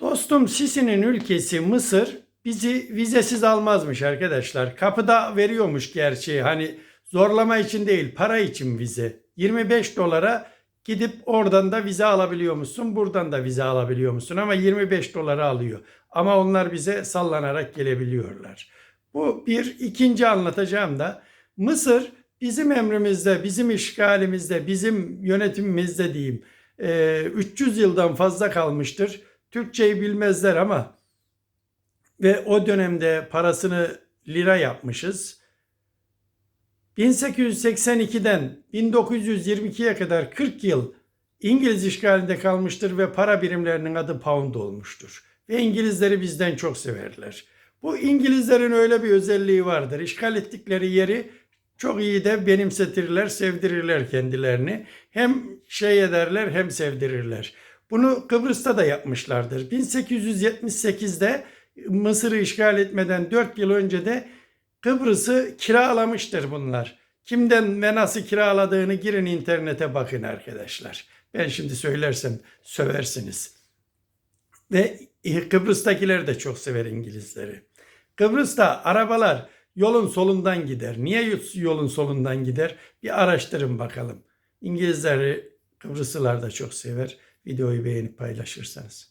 Dostum Sisi'nin ülkesi Mısır bizi vizesiz almazmış arkadaşlar. Kapıda veriyormuş gerçi hani zorlama için değil para için vize. 25 dolara gidip oradan da vize alabiliyormuşsun buradan da vize alabiliyormuşsun ama 25 dolara alıyor. Ama onlar bize sallanarak gelebiliyorlar. Bu bir ikinci anlatacağım da Mısır bizim emrimizde, bizim işgalimizde, bizim yönetimimizde diyeyim e, 300 yıldan fazla kalmıştır. Türkçeyi bilmezler ama ve o dönemde parasını lira yapmışız. 1882'den 1922'ye kadar 40 yıl İngiliz işgalinde kalmıştır ve para birimlerinin adı pound olmuştur. Ve İngilizleri bizden çok severler. Bu İngilizlerin öyle bir özelliği vardır. İşgal ettikleri yeri çok iyi de benimsetirler, sevdirirler kendilerini. Hem şey ederler hem sevdirirler. Bunu Kıbrıs'ta da yapmışlardır. 1878'de Mısır'ı işgal etmeden 4 yıl önce de Kıbrıs'ı kiralamıştır bunlar. Kimden ve nasıl kiraladığını girin internete bakın arkadaşlar. Ben şimdi söylersem söversiniz. Ve Kıbrıs'takiler de çok sever İngilizleri. Kıbrıs'ta arabalar yolun solundan gider. Niye yolun solundan gider? Bir araştırın bakalım. İngilizleri Kıbrıslılar da çok sever. Videoyu beğenip paylaşırsanız.